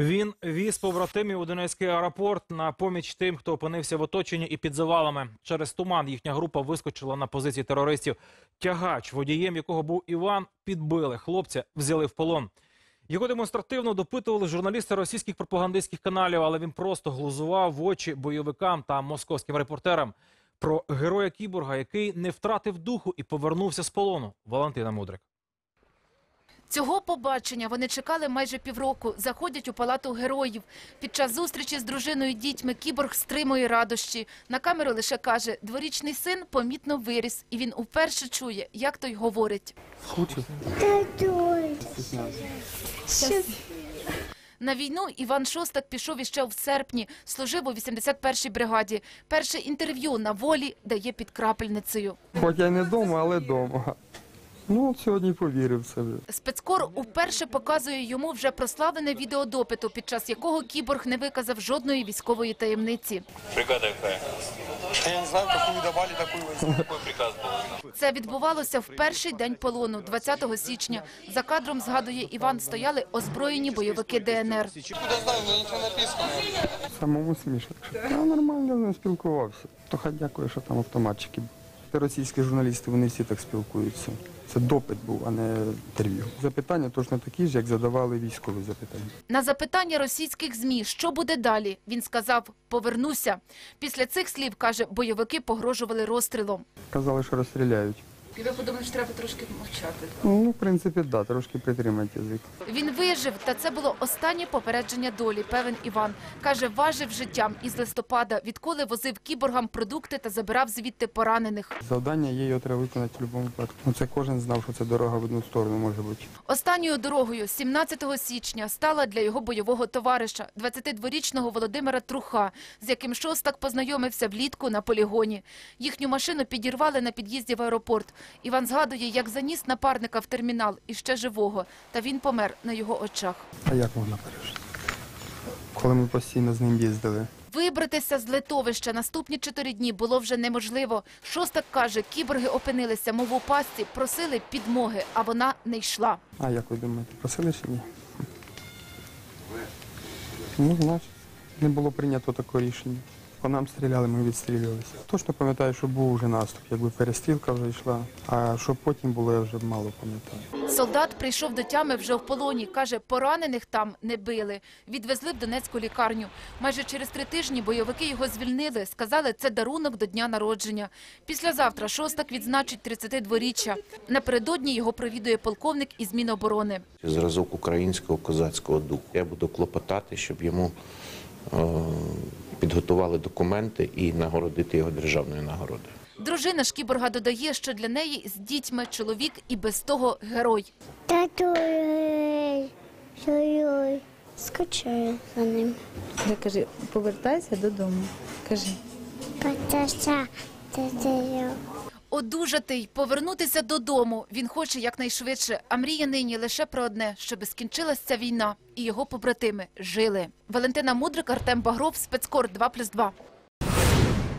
Він віз побратимів у Донецький аеропорт на поміч тим, хто опинився в оточенні і під завалами. Через туман їхня група вискочила на позиції терористів. Тягач, водієм якого був Іван, підбили. Хлопця взяли в полон. Його демонстративно допитували журналісти російських пропагандистських каналів, але він просто глузував в очі бойовикам та московським репортерам про героя кіборга, який не втратив духу і повернувся з полону. Валентина Мудрик. Цього побачення вони чекали майже півроку. Заходять у палату героїв. Під час зустрічі з дружиною і дітьми кіборг стримує радощі. На камеру лише каже, дворічний син помітно виріс, і він уперше чує, як той говорить. Скучив? На війну Іван Шостак пішов іще в серпні, служив у 81-й бригаді. Перше інтерв'ю на волі дає під крапельницею. Хоч я не вдома, але вдома. Ну, от сьогодні повірив в себе. Спецкор уперше показує йому вже прославлене відео допиту, під час якого кіборг не виказав жодної військової таємниці. Бригада какая? Я не знаю, какую давали, такую возьму. Приказ был? Це відбувалося в перший день полону, 20 січня. За кадром, згадує Іван, стояли озброєні бойовики ДНР. Куда знаю, но ничего написано. Самому смішно. Я нормально ним спілкувався. То хай дякую, що там автоматчики. Та Російські журналісти, вони всі так спілкуються. Це допит був, а не інтерв'ю. Запитання точно такі ж, як задавали військові запитання. На запитання російських ЗМІ, що буде далі, він сказав «повернуся». Після цих слів, каже, бойовики погрожували розстрілом. Казали, що розстріляють. І ви подумали, що треба трошки мовчати. Ну, в принципі, да, трошки притримати язик. Він вижив, та це було останнє попередження долі, певен Іван. Каже, важив життям із листопада, відколи возив кіборгам продукти та забирав звідти поранених. Завдання є, його треба виконати в будь-якому випадку. Ну, це кожен знав, що це дорога в одну сторону може бути. Останньою дорогою 17 січня стала для його бойового товариша, 22-річного Володимира Труха, з яким Шостак познайомився влітку на полігоні. Їхню машину підірвали на під'їзді в аеропорт. Іван згадує, як заніс напарника в термінал, іще живого, та він помер на його очах. А як можна пережити? Коли ми постійно з ним їздили. Вибратися з литовища наступні чотири дні було вже неможливо. Шостак каже, кіборги опинилися, мов у пастці, просили підмоги, а вона не йшла. А як ви думаєте, просили чи ні? Ну, значить, не було прийнято такого рішення. По нам стріляли, ми відстрілювалися. Точно пам'ятаю, що був вже наступ, якби перестрілка вже йшла. А що потім було, я вже мало пам'ятаю. Солдат прийшов до тями вже в полоні. Каже, поранених там не били. Відвезли в Донецьку лікарню. Майже через три тижні бойовики його звільнили. Сказали, це дарунок до дня народження. Післязавтра Шостак відзначить 32-річчя. Напередодні його провідує полковник із Міноборони. зразок українського козацького духу. Я буду клопотати, щоб йому е, підготували документи і нагородити його державною нагородою. Дружина Шкіборга додає, що для неї з дітьми чоловік і без того герой. Тату, герой. скачаю за ним. Я кажу, повертайся додому. Кажи. Татаю. Одужати й повернутися додому. Він хоче якнайшвидше, а мріє нині лише про одне, щоби скінчилася війна і його побратими жили. Валентина Мудрик, Артем Багров, спецкор 2+,2.